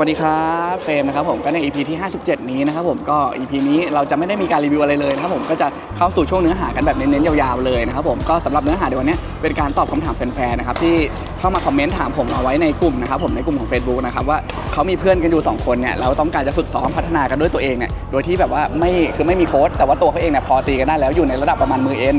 วัสดีครับเฟรมนะครับผมก็ใน EP ที่ 57 นี้นะครับผมก็ EP นี้เราจะไม่ได้มีการรีวิวอะไรเลยนะครับผมก็จะเข้าสู่ช่วงเนื้อหากันแบบเน้นๆยาวๆเลยนะครับผมก็สำหรับเนื้อหาในวันนี้เป็นการตอบคำถามแฟนๆนะครับที่เข้ามาคอมเมนต์ถามผมเอาไว้ในกลุ่มนะครับผมในกลุ่มของ Facebook นะครับว่าเขามีเพื่อนกันอยู่สองคนเนี่ยเราต้องการจะฝึกซ้อมพัฒนากันด้วยตัวเองเนี่ยโดยที่แบบว่าไม่คือไม่มีโค้ชแต่ว่าตัวเขาเองเนี่ยพอตีกันได้แล้วอยู่ในระดับประมาณมือเอ็น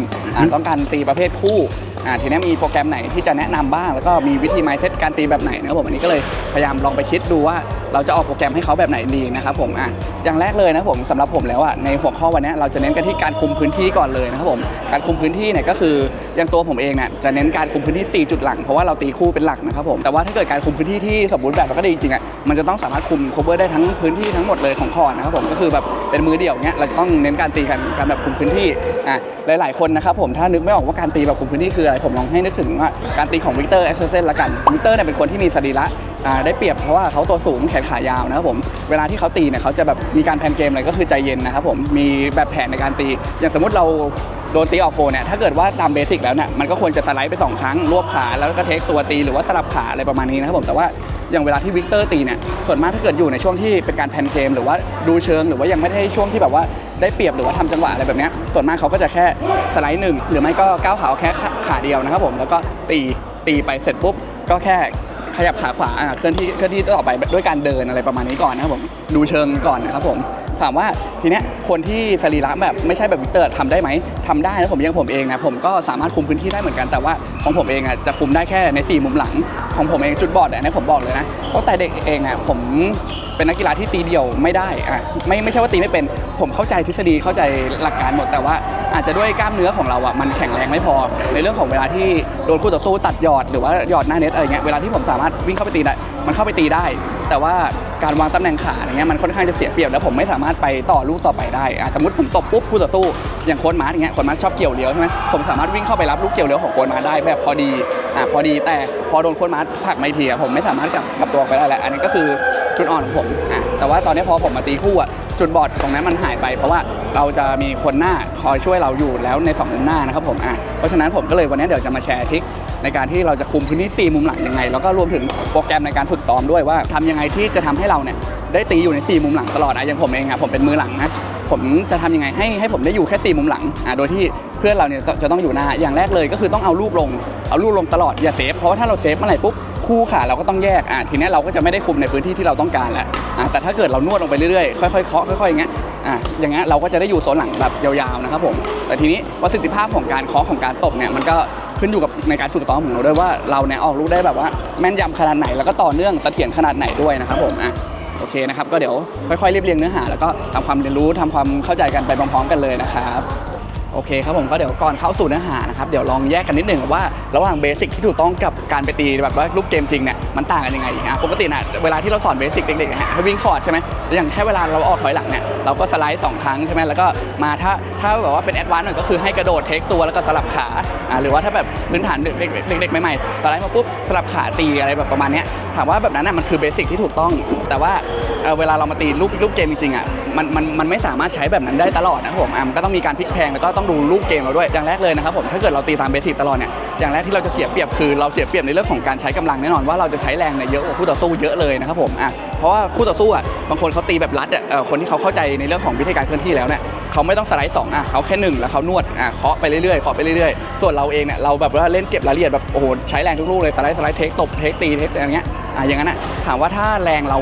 ต้องการตีประเภทคู่ อ่าทีนี้มีโปรแกรมไหนที่จะแนะนำบ้าง แล้วก็มีวิธีไมซ์เซตการตีแบบไหนนะครับผมอันนี้ก็เลยพยายามลองไปคิดดูว่าเราจะออกโปรแกรมให้เขาแบบไหนดีนะครับผมอะอย่างแรกเลยนะผมสำหรับผมแล้วอะในหัวข้อวันนี้เราจะเน้นกันที่การคุมพื้นที่ก่อนเลยนะครับผมการคุมพื้นที่เนี่ยก็คืออย่างตัวผมเองเนี่ยจะเน้นการคุมพื้นที่ 4 จุดหลังเพราะว่าเราตีคู่เป็นหลักนะครับผมแต่ว่าถ้าเกิดการคุมพื้นที่ที่สมบูรณ์แบบแล้วก็ดีจริงอะมันจะต้องสามารถคุม cover ได้ทั้งพื้นที่ทั้งหมดเลยของคอร์ดนะครับผมก็คือแบบเป็นมือเดี่ยวเนี้ยเราจะต้องเน้นการตีกันการแบบคุมพื้นที่อะหลาย ๆคนนะครับผมถ้านึกไม่ออกว่าการตีแบบคุมพื้นที่คืออะไรผมลองให้นึกถึงว่าการตีของวิกเตอร์เอ็กซ์เซนละกันวิกเตอร์เนี่ยเป็นคนที่มีสรีระ ได้เปรียบเพราะว่าเขาตัวสูงแขนขายาวนะครับผมเวลาที่เขาตีเนี่ยเขาจะแบบมีการแพนเกมอะไรก็คือใจเย็นนะครับผมมีแบบแผนในการตี อย่างสมมติเราโดนตีออกโฟเนี่ยถ้าเกิดว่าตามเบสิกแล้วเนี่ยมันก็ควรจะสไลด์ไปสองครั้ง รวบขาแล้วก็เทคตัวตีหรือว่าสลับขาอะไรประมาณนี้นะครับผมแต่ว่าอย่างเวลาที่วิกเตอร์ตีเนี่ยส่วนมากถ้าเกิดอยู่ในช่วงที่เป็นการแพนเกม หรือว่าดูเชิงหรือว่ายังไม่ได้ช่วงที่แบบว่าได้เปรียบหรือว่าทำจังหวะอะไรแบบนี้ส่วนมากเขาก็จะแค่สไลด์หนึ่งหรือไม่ก็ก้าวขาแค่ขาขาเดียวนะครับผมแล้วก็ตีตีไปเสร็จปุ๊บก็แค่ ขยับขาขวาอะเคลื่อนที่เคลื่อนที่ต่อไปด้วยการเดินอะไรประมาณนี้ก่อนนะครับผมดูเชิงก่อนนะครับผม ถามว่าทีเนี้ยคนที่สรีระแบบไม่ใช่แบบวิกเตอร์ทำได้ไหมทำได้นะผมยังผมเองนะผมก็สามารถคุมพื้นที่ได้เหมือนกันแต่ว่าของผมเองอะจะคุมได้แค่ใน 4 มุมหลัง ของผมเองจุดบอดอันนี้ผมบอกเลยนะตั้งแต่เด็กเองอะผมเป็นนักกีฬาที่ตีเดี่ยวไม่ได้อะไม่ไม่ใช่ว่าตีไม่เป็น ผมเข้าใจทฤษฎีเข้าใจหลักการหมดแต่ว่าอาจจะด้วยกล้ามเนื้อของเราอะมันแข็งแรงไม่พอ ในเรื่องของเวลาที่โดนคู่ต่อสู้ตัดหยอดหรือว่าหยอดหน้าเน็ตอะไรเงี้ยเวลาที่ผมสามารถวิ่งเข้าไปตีได้มันเข้าไปตีได้ แต่ว่า การวางตำแหน่งขาอย่างเงี้ยมันค่อนข้างจะเสียเปรียบแล้วผมไม่สามารถไปต่อลูกต่อไปได้อะสมมติผมตบปุ๊บคู่ต่อสู้อย่างโค้นมาร์อย่างเงี้ยโค้นมาร์ชอบเกี่ยวเลี้ยวใช่ไหมผมสามารถวิ่งเข้าไปรับลูกเกี่ยวเลี้ยวของโค้นมาร์ได้แบบพอดีอะพอดีแต่พอโดนโค้นมาร์ผลักไม่ทีอะผมไม่สามารถกลับกลับตัวไปได้แล้วอันนี้ก็คือจุดอ่อนของผมอะแต่ว่าตอนนี้พอผมมาตีคู่อะจุดบอดตรงนั้นมันหายไป เพราะว่าเราจะมีคนหน้าคอยช่วยเราอยู่แล้วในสองมุมหน้านะครับผมอะเพราะฉะนั้นผมก็เลยวันนี้เดี๋ยวจะมาแชร์ทริค ในการที่เราจะคุมพื้นที่สี่มุมหลังยังไง แล้วก็รวมถึงโปรแกรมในการฝึกซ้อมด้วยว่าทำยังไงที่จะทำให้เราเนี่ยได้ตีอยู่ในสี่มุมหลังตลอดอะอย่างผมเองอะผมเป็นมือหลังนะผมจะทำยังไงให้ให้ผมได้อยู่แค่สี่มุมหลังอะโดยที่เพื่อนเราเนี่ยจะต้องอยู่หน้าอย่างแรกเลยก็คือต้องเอาลูกลงเอาลูกลงตลอดอย่าเซฟเพราะว่าถ้าเราเซฟเมื่อไหร่ปุ๊บคู่ขาเราก็ต้องแยกอะทีนี้เราก็จะไม่ได้คุมในพื้นที่ที่เราต้องการแล้วอะแต่ถ้าเกิดเรานวดลงไปเรื่อยๆค่อยๆเคาะค่อยๆอย่างเงี้ยอะอย่างเงี้ยเราก็จะได้อยู่โซนหลังแบบยาวๆนะครับผมแต่ทีนี้ประสิทธิภาพของการเคาะของการตบเนี่ยมันก็ ขึ้นอยู่กับในการฝึกซ้อมของเราด้วยว่าเราเนี่ยออกลูกได้แบบว่าแม่นยำขนาดไหนแล้วก็ต่อเนื่องเสถียรขนาดไหนด้วยนะครับผมอะโอเคนะครับก็เดี๋ยวค่อยๆเรียบเรียงเนื้อหา แล้วก็ทำความเรียนรู้ทำความเข้าใจกันไปพร้อมๆกันเลยนะครับ โอเคครับผมก็เดี๋ยวก่อนเข้าสู่เนื้อหานะครับเดี๋ยวลองแยกกันนิดหนึ่งว่าระหว่างเบสิกที่ถูกต้องกับการไปตีแบบว่าลูกเกมจริงเนี่ยมันต่างกันยังไงอะปกตินะเวลาที่เราสอนเบสิกเด็กๆนะฮะให้วิ่งคอร์ดใช่ไหมอย่างแค่เวลาเราออกถอยหลังเนี่ยเราก็สไลด์สองครั้งใช่ไหมแล้วก็มาถ้าถ้าแบบว่าเป็นแอดวานซ์หน่อยก็คือให้กระโดดเทคตัวแล้วก็สลับขาอ่าหรือว่าถ้าแบบพื้นฐานเด็กๆเด็กๆใหม่ๆสไลด์มาปุ๊บสลับขาตีอะไรแบบประมาณเนี้ยถามว่าแบบนั้นน่ะมันคือเบสิกที่ถูกต้องแต่ว่า อ่อเวลาเรามาตีลูกลูกเกมจริงๆอะมันมันมันไม่สามารถใช้แบบนั้นได้ตลอดนะครับผมอะมันก็ต้องมีการพลิกแพลงแล้วก็ต้องดูลูกเกมเราด้วยอย่างแรกเลยนะครับผมถ้าเกิดเราตีตามเบสิกตลอดเนี่ยอย่างแรกที่เราจะเสียเปรียบคือเราเสียเปรียบในเรื่องของการใช้กำลังแน่นอนว่าเราจะใช้แรงเนี่ยเยอะกว่าคู่ต่อสู้เยอะเลยนะครับผมอะเพราะว่าคู่ต่อสู้อะบางคนเขาตีแบบรัดอะคนที่เขาเข้าใจในเรื่องของวิธีการเคลื่อนที่แล้วเนี่ยเขาไม่ต้องสไลด์สองอะเขาแค่หนึ่งแล้วเขานวดอะเคาะไปเรื่อยๆเคาะไปเรื่อยๆ ส่วนเราเองเนี่ยเราแบบว่าเล่นเก็บรายละเอียดแบบโอ้โหใช้แรงทุกลูกเลยสไลด์สไลด์เทคตบเทคตีเทคอะไรเงี้ยอะอย่างนั้นอะถามว่าถ้าแรงเรา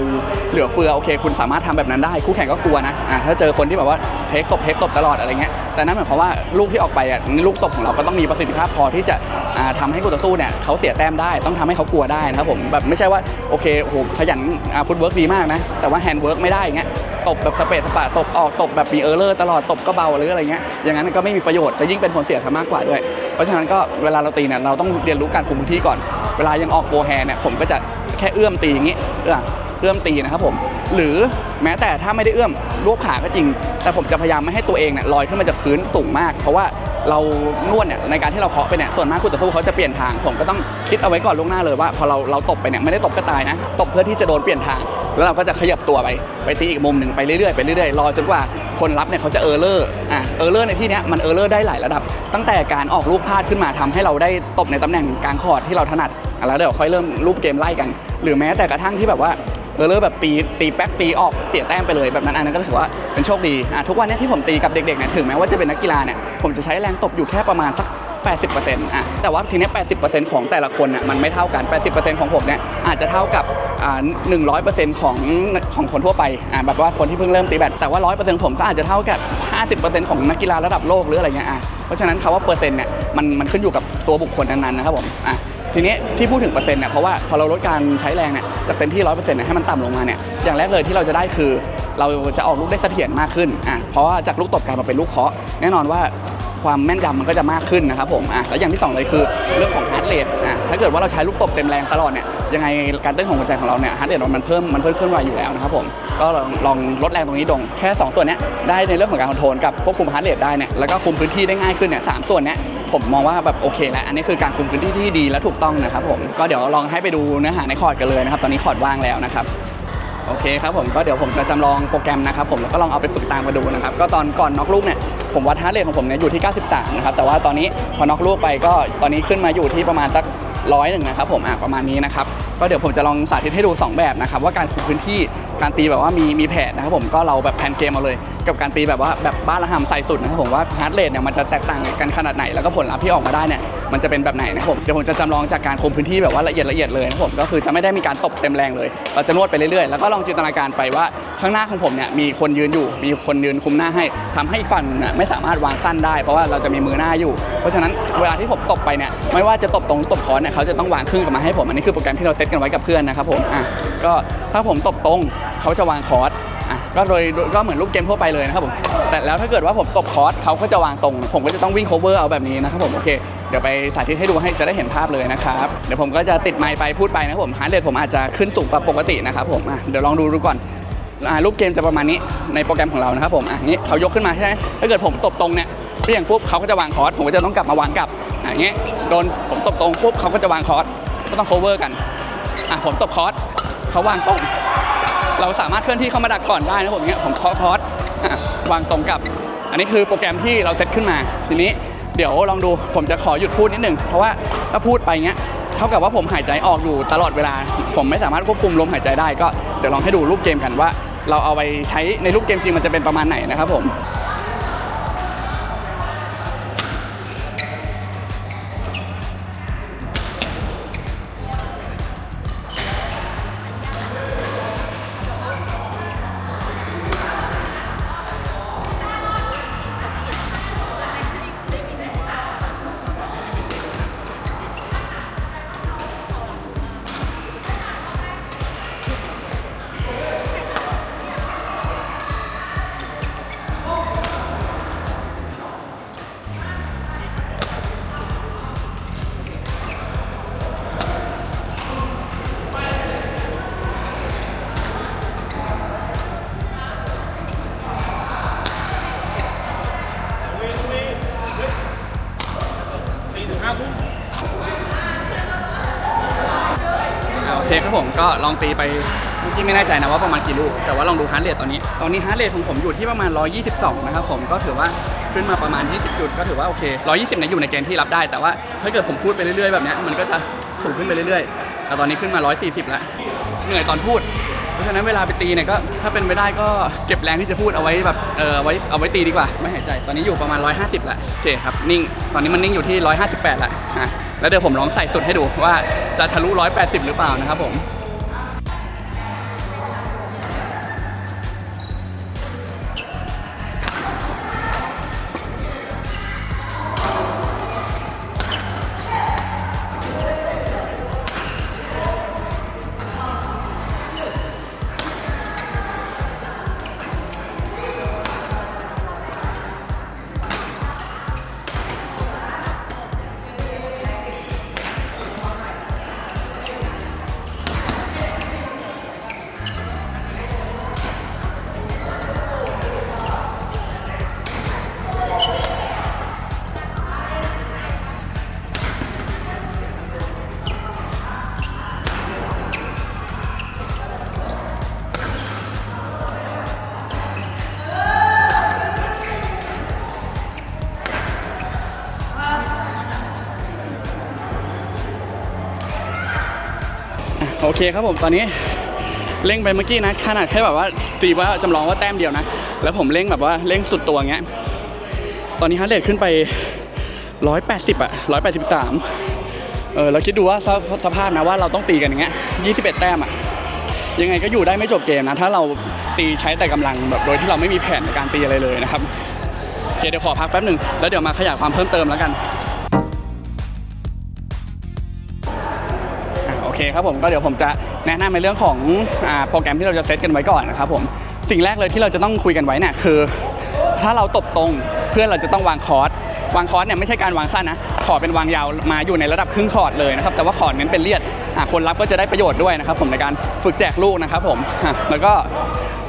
เหลือเฟือโอเค คุณสามารถทำแบบนั้นได้ คู่แข่งก็กลัวนะอะถ้าเจอคนที่แบบว่าเทคตบเทคตบตลอดอะไรเงี้ยแต่นั่นหมายความว่าลูกที่ออกไปอะลูกตบของเราก็ต้องมีประสิทธิภาพพอที่จะอ่าทำให้คู่ต่อสู้เนี่ยเขาเสียแต้มได้ต้องทำให้เขากลัวได้นะครับผมแบบไม่ใช่ว่าโอเคโอ้โหขยันอ่าฟุตเวิร์กดีมากนะแต่ว่าแฮนด์เวิร์กไม่ได้อย่างเงี้ยตบแบบสเปซสปะตบออกตบแบบมีเออร์เลอร์ตลอดตบก็เบาหรืออะไรเงี้ยอย่างนั้นก็ไม่มีประโยชน์จะยิ่งเป็นผลเสียซะมากกว่าด้วย เพราะฉะนั้นก็เวลาเราตีเนี่ยเราต้องเรียนรู้การคุมพื้นที่ก่อน เวลายังออกโฟร์แฮนด์เนี่ยผมก็จะแค่เอื้อมตีอย่างงี้เอื้อ เอื้อมตีนะครับผม หรือแม้แต่ถ้าไม่ได้เอื้อมรวบขาก็จริง แต่ผมจะพยายามไม่ให้ตัวเองเนี่ยลอยขึ้นมาจากพื้นสูงมาก เพราะว่าเรานวดเนี่ยในการที่เราเคาะไปเนี่ยส่วนมากคู่ต่อสู้เขาจะเปลี่ยนทาง ผมก็ต้องคิดเอาไว้ก่อนล่วงหน้าเลยว่าพอเราเราตบไปเนี่ยไม่ได้ตบก็ตายนะ ตบเพื่อที่จะโดนเปลี่ยนทาง แล้วเราก็จะขยับตัวไปไปตีอีกมุมหนึ่งไปเรื่อยๆไปเรื่อยๆรอจนกว่าคนรับเนี่ยเขาจะเออร์เลอร์อะเออร์เลอร์ในที่นี้มันเออร์เลอร์ได้หลายระดับ ตั้งแต่การออกลูกพลาดขึ้นมาทำให้เราได้ตบในตำแหน่งกลางคอร์ดที่เราถนัดแล้วเดี๋ยวค่อยเริ่มรูปเกมไล่กัน หรือแม้แต่กระทั่งที่แบบว่า เออเลอร์แบบตีตีแป๊กตีออกเสียแต้มไปเลยแบบนั้นอันนั้นก็ถือว่าเป็นโชคดีอะทุกวันนี้ที่ผมตีกับเด็กๆเนี่ยถึงแม้ว่าจะเป็นนักกีฬาเนี่ยผมจะใช้แรงตบอยู่แค่ประมาณสัก80%อะแต่ว่าทีนี้ย80%ของแต่ละคนน่ะมันไม่เท่ากัน 80%ของผมเนี่ยอาจจะเท่ากับอ่า100%ของของคนทั่วไปอะแบบว่าคนที่เพิ่งเริ่มตีแบดแต่ว่า 100%ผมก็อาจจะเท่ากับ 50%ของนักกีฬาระดับโลกหรืออะไรเงี้ยอะเพราะฉะนั้นคำว่าเปอร์เซ็นต์เนี่ยมันมันขึ้นอยู่กับตัวบุคคลนั้นๆนะครับผมอะ ทีนี้ที่พูดถึงเปอร์เซ็นต์เนี่ยเพราะว่าพอเราลดการใช้แรงเนี่ยจากเต็มที่100%เปอร์เซ็นี่ยให้มันต่ำลงมาเนี่ยอย่างแรกเลยที่เราจะได้คือ เราจะออกลูกได้เสถียรมากขึ้นอะเพราะว่าจากลูกตบกลายมาเป็นลูกเคาะแน่นอนว่าความแม่นยำมันก็จะมากขึ้นนะครับผมอะแล้วอย่างที่สองเลยคือเรื่องของฮาร์ดเรทอะถ้าเกิดว่าเราใช้ลูกตบเต็มแรงตลอดเนี่ยยังไงการเต้นของหัวใจของเราเนี่ยฮาร์ดเรทมันเพิ่มมันเพิ่มขึ้นไวอยู่แล้วนะครับผมก็ลองลองลดแรงตรงนี้ลงแค่ 2 ส่วนเนี้ยได้ในเรื่องของการคอนโทรลกับควบคุมฮาร์ดเรทได้เนี่ยแล้วก็คุมพื้นที่ได้ง่ายขึ้นเนี่ยสส่วนเนี้ย ผมมองว่าแบบโอเคแล้วอันนี้คือการคุมพื้นที่ที่ดีและถูกต้องนะครับผมก็เดี๋ยวลองให้ไปดูเนื้อหาในคอร์ดกันเลยนะครับ ตอนนี้คอร์ดว่างแล้วนะครับโอเคครับผมก็เดี๋ยวผมจะจำลองโปรแกรมนะครับผมแล้วก็ลองเอาไปฝึกตามมาดูนะครับก็ตอนก่อนน็อกลูกเนี่ยผมวัดฮาร์ดเรทของผมเนี่ยอยู่ที่ 93 นะครับแต่ว่าตอนนี้พอน็อกลูกไปก็ตอนนี้ขึ้นมาอยู่ที่ประมาณสักร้อยหนึ่งนะครับผมอะประมาณนี้นะครับก็เดี๋ยวผมจะลองสาธิตให้ดู 2 แบบนะครับว่าการคุมพื้นที่ การตีแบบว่ามีมีแผนนะครับผมก็เราแบบแผนเกมเอาเลย กับการตีแบบว่าแบบบ้านละหำใส่สุดนะครับผมว่าฮาร์ดเรทเนี่ยมันจะแตกต่างกันขนาดไหนแล้วก็ผลลัพธ์ที่ออกมาได้เนี่ยมันจะเป็นแบบไหนนะครับผมเดี๋ยวผมจะจำลองจากการคุมพื้นที่แบบว่าละเอียดละเอียดเลยนะครับผมก็คือจะไม่ได้มีการตบเต็มแรงเลย เราจะนวดไปเรื่อยๆ แล้วก็ลองจินตนาการไปว่าข้างหน้าของผมเนี่ยมีคนยืนอยู่ มีคนยืนคุมหน้าให้ทำให้อีกฝั่งหนึ่งเนี่ยไม่สามารถวางสั้นได้ เพราะว่าเราจะมีมือหน้าอยู่ เพราะฉะนั้นเวลาที่ผมตบไปเนี่ยไม่ว่าจะตบตรงหรือตบคอนเนี่ยเขาจะต้องวางครึ่งกลับมาให้ผมอันนี้คือโปรแกรมที่เราเซตกันไว้กับเพื่อนนะครับผมอะก็ถ้าผมตบตรงเขาจะวางคอร์สอะก็โดยก็เหมือนลูกเกมทั่วไปเลยนะครับผมแต่แล้วถ้าเกิดว่าผมตบคอร์สเขาก็จะวางตรง ผมก็จะต้องวิ่ง cover เอาแบบนี้นะครับผมโอเค เดี๋ยวไปสาธิตให้ดูให้จะได้เห็นภาพเลยนะครับ เดี๋ยวผมก็จะติดไมค์ไปพูดไปนะครับผมฮาร์ดเรทผมอาจจะขึ้นสูงกว่าปกตินะครับผมอะเดี๋ยวลองดูดูก่อนอ่ารูปเกมจะประมาณนี้ในโปรแกรมของเรานะครับผมอะนี้เขายกขึ้นมาใช่ไหมถ้าเกิดผมตบตรงเนี่ยเปลี่ยงปุ๊บเขาก็จะวางคอร์สผมก็จะต้องกลับมาวางกลับอย่างเงี้ยโดนผมตบตรงปุ๊บเขาก็จะวางคอร์สก็ต้อง cover กันอะผมตบคอร์สเขาวางตรงเราสามารถเคลื่อนที่เข้ามาดักก่อนได้นะผมเงี้ยผมเคาะคอร์สวางตรงกลับ อันนี้คือโปรแกรมที่เราเซตขึ้นมาทีนี้ เดี๋ยวลองดูผมจะขอหยุดพูดนิดหนึ่งเพราะว่าถ้าพูดไปเงี้ยเท่ากับว่าผมหายใจออกอยู่ตลอดเวลา ผมไม่สามารถควบคุมลมหายใจได้ก็เดี๋ยวลองให้ดูรูปเกมกันว่า เราเอาไปใช้ในรูปเกมจริงมันจะเป็นประมาณไหนนะครับผม โอเคครับผมก็ลองตีไปเมื่อกี้ไม่แน่ใจนะว่าประมาณกี่ลูก แต่ว่าลองดูฮาร์ดเรทตอนนี้ ตอนนี้ฮาร์ดเรทของผมอยู่ที่ประมาณ 122 นะครับผมก็ถือว่าขึ้นมาประมาณ 20 จุด ก็ถือว่าโอเค 120เนี่ยอยู่ในเกณฑ์ที่รับได้ แต่ว่าถ้าเกิดผมพูดไปเรื่อยๆแบบนี้มันก็จะสูงขึ้นไปเรื่อยๆ แต่ตอนนี้ขึ้นมา 140 แล้ว เหนื่อยตอนพูด เพราะฉะนั้นเวลาไปตีเนี่ยก็ถ้าเป็นไปได้ก็เก็บแรงที่จะพูดเอาไว้แบบเออเอาไว้เอาไว้ตีดีกว่า ไม่หายใจ ตอนนี้อยู่ประมาณ 150 แล้วโอเคครับ นิ่ง ตอนนี้มันนิ่งอยู่ที่ 158 แล้วอะ แล้วเดี๋ยวผมลองใส่สุดให้ดูว่าจะทะลุ 180 หรือเปล่านะครับผม เคครับผมตอนนี้เร่งไปเมื่อกี้นะขนาดแค่แบบว่าตีว่าจำลองว่าแต้มเดียวนะ แล้วผมเร่งแบบว่าเร่งสุดตัวอย่างเงี้ยตอนนี้ฮาร์ดเรทขึ้นไป180อะ183เออเราคิดดูว่าสภสภาพนะว่าเราต้องตีกันอย่างเงี้ย21แต้มอะยังไงก็อยู่ได้ไม่จบเกมนะ ถ้าเราตีใช้แต่กำลังแบบโดยที่เราไม่มีแผนในการตีอะไรเลยนะครับโอเคเดี๋ยวขอพักแป๊บหนึ่งแล้วเดี๋ยวมาขยายความเพิ่มเติมแล้วกัน คครับผมก็เดี๋ยวผมจะแนะนำในเรื่องของอาโปรแกรมที่เราจะเซตกันไว้ก่อนนะครับผมสิ่งแรกเลยที่เราจะต้องคุยกันไว้เนี่ยคือ ถ้าเราตบตรงเพื่อนเราจะต้องวางคอร์สวางคอร์สเนี่ยไม่ใช่การวางสั้นนะขอเป็นวางยาวมาอยู่ในระดับครึ่งคอร์ดเลยนะครับแต่ว่าคอร์ดเน้นเป็นเลียดอะคนรับก็จะได้ประโยชน์ด้วยนะครับผมในการฝึกแจกลูกนะครับผมอะแล้วก็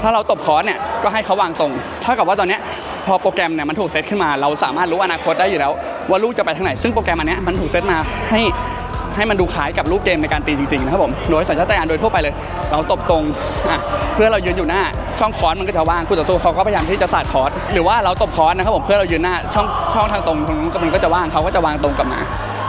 ถ้าเราตบคอร์สเนี่ยก็ให้เขาวางตรงเท่ากับว่าตอนเนี้ยพอโปรแกรมเนี่ยมันถูกเซตขึ้นมา เราสามารถรู้อนาคตได้อยู่แล้ว ว่าลูกจะไปทางไหนซึ่งโปรแกรมอันเนี้ยมันถูกเซตมาให้ ให้มันดูคล้ายกับรูปเกมในการตีจริงๆนะครับผมโดยสัญชาตญาณโดยทั่วไปเลย เราตบตรงอะเพื่อเรายืนอยู่หน้า ช่องคอร์สมันก็จะว่างคู่ต่อสู้เขาก็พยายามที่จะสาดคอร์สหรือว่าเราตบคอร์สนะครับผมเพื่อเรายืนหน้าช่องช่องทางตรงตรงนู้นมันก็จะว่างเขาก็จะวางตรงกลับมา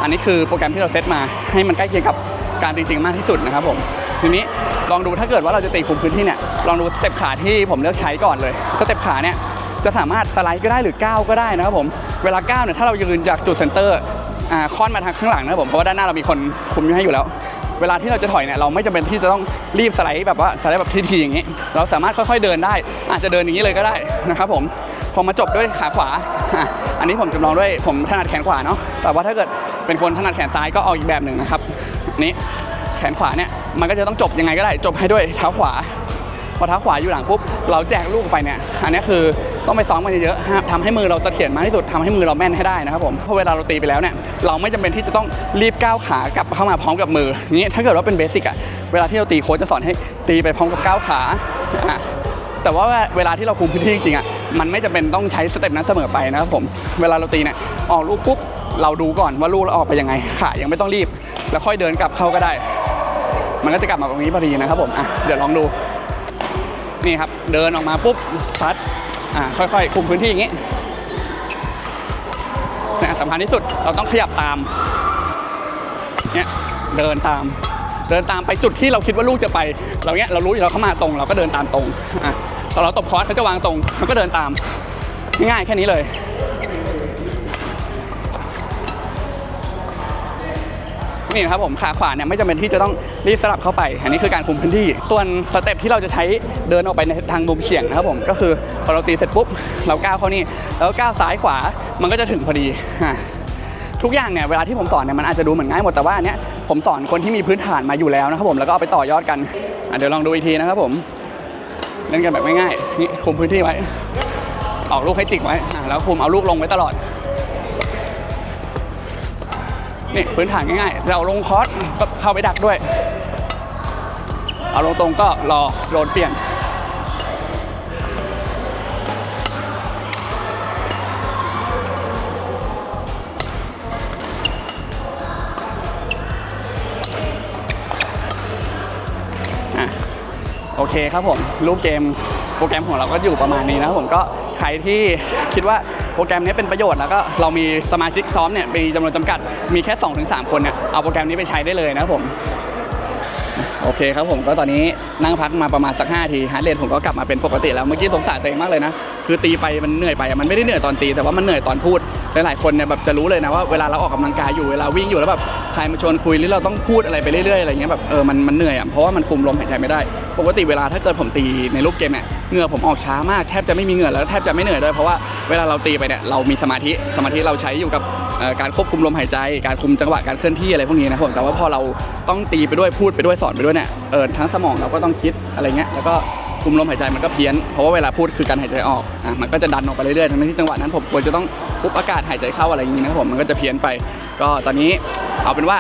อันนี้คือโปรแกรมที่เราเซตมา ให้มันใกล้เคียงกับการตีจริงมากที่สุดนะครับผมทีนี้ลองดูถ้าเกิดว่าเราจะตีคุมพื้นที่เนี่ยลองดูสเต็ปขาที่ผมเลือกใช้ก่อนเลยสเต็ปขาเนี่ยจะสามารถสไลด์ก็ได้หรือก้าวก็ได้นะครับผมเวลาก้าวเนี่ยถ้าเรายืนจากจุดเซนเตอร์ ค่อนมาทางข้างหลังนะผมเพราะว่าด้านหน้าเรามีคนคุมอยู่ให้อยู่แล้ว เวลาที่เราจะถอยเนี่ยเราไม่จำเป็นที่จะต้องรีบสไลด์แบบว่าสไลด์แบบทีๆอย่างนี้ เราสามารถค่อยๆเดินได้ อาจจะเดินอย่างนี้เลยก็ได้นะครับผมพอมาจบด้วยขาขวาอะอันนี้ผมจำลองด้วยผมถนัดแขนขวาเนาะแต่ว่าถ้าเกิดเป็นคนถนัดแขนซ้ายก็เอาอีกแบบหนึ่งนะครับนนี้แขนขวาเนี่ยมันก็จะต้องจบยังไงก็ได้ จบให้ด้วยเท้าขวา พอเท้าขวาอยู่หลังปุ๊บเราแจกลูกไปเนี่ยอันนี้คือต้องไปซ้อมกันเยอะๆทำให้มือเราเสถียรมากที่สุดทำให้มือเราแม่นให้ได้นะครับผมเพราะเวลาเราตีไปแล้วเนี่ยเราไม่จำเป็นที่จะต้องรีบก้าวขากลับเข้ามาพร้อมกับมือนี้ถ้าเกิดว่าเป็นเบสิกอะเวลาที่เราตีโค้ชจะสอนให้ตีไปพร้อมกับก้าวขาแต่ว่าเวลาที่เราคุมพื้นที่จริงๆอะมันไม่จำเป็นต้องใช้สเต็ปนั้นเสมอไปนะครับผมเวลาเราตีเนี่ยออกลูกปุ๊บเราดูก่อนว่าลูกเราออกไปยังไงขายังไม่ต้องรีบ แล้วค่อยเดินกลับเข้าก็ได้ มันก็จะกลับมาตรงนี้พอดีนะครับผมอะเดี๋ยวลองดู นี่ครับ เดินออกมาปุ๊บพัดอ่าค่อยๆคุมพื้นที่อย่างนี้นะสำคัญที่สุดเราต้องขยับตามเนี่ยเดินตาม เดินตามไปจุดที่เราคิดว่าลูกจะไป เราเนี้ยเรารู้อยู่แล้วเขามาตรง เราก็เดินตามตรงอะตอนเราตบคอร์สเขาจะวางตรงเราก็เดินตามง่ายๆแค่นี้เลย นี่นะครับผมขาขวาเนี่ยไม่จำเป็นที่จะต้องรีบสลับเข้าไป อันนี้คือการคุมพื้นที่ ส่วนสเต็ปที่เราจะใช้เดินออกไปในทางมุมเฉียงนะครับผมก็คือพอเราตีเสร็จปุ๊บเราก้าวเข้านี่แล้วก้าวซ้ายขวามันก็จะถึงพอดีอะทุกอย่างเนี่ยเวลาที่ผมสอนเนี่ยมันอาจจะดูเหมือนง่ายหมดแต่ว่าอันเนี้ยผมสอนคนที่มีพื้นฐานมาอยู่แล้วนะครับผมแล้วก็เอาไปต่อยอดกันอะเดี๋ยวลองดูอีกทีนะครับผมเล่นกันแบบง่ายๆนี่คุมพื้นที่ไว้ ออกลูกให้จิกไว้อะแล้วคุมเอาลูกลงไว้ตลอด นี่พื้นฐานง่ายๆ เราลงคอร์สก็เข้าไปดักด้วย เอาลงตรงก็รอโดนเปลี่ยนอะโอเคครับผม รูปเกมโปรแกรมของเราก็อยู่ประมาณนี้นะผมก็ใครที่คิดว่า โปรแกรมนี้เป็นประโยชน์แล้วก็เรามีสมาชิกซ้อมเนี่ยมีจำนวนจำกัดมีแค่ 2-3 คนเนี่ยเอาโปรแกรมนี้ไปใช้ได้เลยนะครับผมโอเคครับผมก็ตอนนี้นั่งพักมาประมาณสัก5ทีฮาร์ดเรทผมก็กลับมาเป็นปกติแล้วเมื่อกี้สงสารตัวเองมากเลยนะ คือตีไปมันเหนื่อยไปมันไม่ได้เหนื่อยตอนตีแต่ว่ามันเหนื่อยตอนพูด หลายๆคนเนี่ยแบบจะรู้เลยนะว่าเวลาเราออกกำลังกายอยู่เวลาวิ่งอยู่แล้วแบบใครมาชวนคุยหรือเราต้องพูดอะไรไปเรื่อยๆอะไรเงี้ยแบบเออมันมันเหนื่อยอะเพราะว่ามันคุมลมหายใจไม่ได้ ปกติเวลาถ้าเกิดผมตีในรูปเกมเนี่ยเหงื่อผมออกช้ามากแทบจะไม่มีเหงื่อแล้วแทบจะไม่เหนื่อยด้วยเพราะว่าเวลาเราตีไปเนี่ยเรามีสมาธิสมาธิเราใช้อยู่กับการควบคุมลมหายใจ การคุมจังหวะการเคลื่อนที่อะไรพวกนี้นะผมแต่ว่าพอเราต้องตีไปด้วยพูดไปด้วยสอนไปด้วยเนี่ยเออทั้งสมองเราก็ต้องคิดอะไรเงี้ยแล้วก็คุมลมหายใจมันก็เพี้ยนเพราะว่าเวลาพูดคือการหายใจออกอะมันก็จะดันออกไปเรื่อยๆทั้งที่จังหวะนั้นผมควรจะต้อง คุบอากาศหายใจเข้าอะไรอย่างนี้นะครับผมมันก็จะเพี้ยนไป ก็ตอนนี้เอาเป็นว่า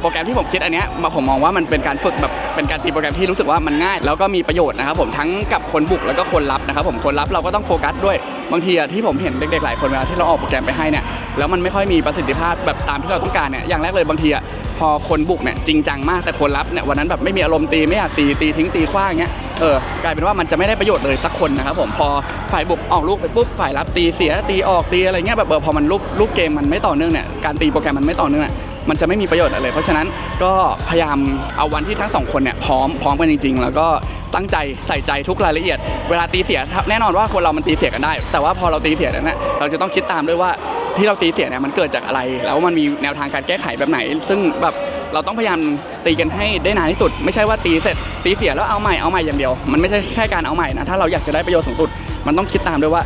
โปรแกรมที่ผมคิดอันเนี้ยมาผมมองว่ามันเป็นการฝึกแบบเป็นการตีโปรแกรมที่รู้สึกว่ามันง่าย แล้วก็มีประโยชน์นะครับผมทั้งกับคนบุกแล้วก็คนรับนะครับผมคนรับเราก็ต้องโฟกัสด้วยบางทีที่ผมเห็นเด็กๆหลายคนเวลาที่เราออกโปรแกรมไปให้เนี่ยแล้วมันไม่ค่อยมีประสิทธิภาพแบบตามที่เราต้องการเนี่ยอย่างแรกเลยบางทีอะพอคนบุกเนี่ยจริงจังมากแต่คนรับเนี่ยวันนั้นแบบไม่มีอารมณ์ตีไม่อยากตีตีทิ้งตีขว้างอย่างเงี้ย เออกลายเป็นว่ามันจะไม่ได้ประโยชน์เลยสักคนนะครับผมพอฝ่ายบุกออกลูกไปปุ๊บฝ่ายรับตีเสียตีออกตีอะไรเงี้ยแบบเออพอมันลูกลูกเกมมันไม่ต่อเนื่องเนี่ยการตีโปรแกรมมันไม่ต่อเนื่องเนี่ยมันจะไม่มีประโยชน์อะไรเลยเพราะฉะนั้นก็พยายามเอาวันที่ทั้งสองคนเนี่ยพร้อมพร้อมกันจริง ๆ แล้วก็ตั้งใจใส่ใจทุกรายละเอียด เวลาตีเสียแน่นอนว่าคนเรามันตีเสียกันได้ แต่ว่าพอเราตีเสียนั้นนะเราจะต้องคิดตามด้วยว่าที่เราตีเสียเนี่ยมันเกิดจากอะไร แล้วมันมีแนวทางการแก้ไขแบบไหน ซึ่งแบบ เราต้องพยายามตีกันให้ได้นานที่สุด ไม่ใช่ว่าตีเสร็จตีเสียแล้วเอาใหม่เอาใหม่อย่างเดียว มันไม่ใช่แค่การเอาใหม่นะถ้าเราอยากจะได้ประโยชน์สูงสุด มันต้องคิดตามด้วยว่า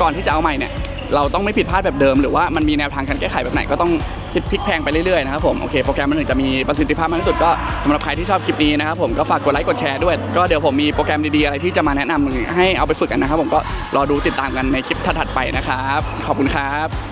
ก่อนที่จะเอาใหม่เนี่ยเราต้องไม่ผิดพลาดแบบเดิมหรือว่ามันมีแนวทางการแก้ไขแบบไหนก็ต้องคิดพลิกแพงไปเรื่อยๆนะครับผมโอเคโปรแกรมมันถึงจะมีประสิทธิภาพมากที่สุดก็สำหรับใครที่ชอบคลิปนี้นะครับผมก็ฝากกดไลค์กดแชร์ด้วย ก็เดี๋ยวผมมีโปรแกรมดีๆอะไรที่จะมาแนะนำให้เอาไปฝึกกันนะครับผมก็รอดูติดตามกันในคลิปถัดๆไปนะครับขอบคุณครับ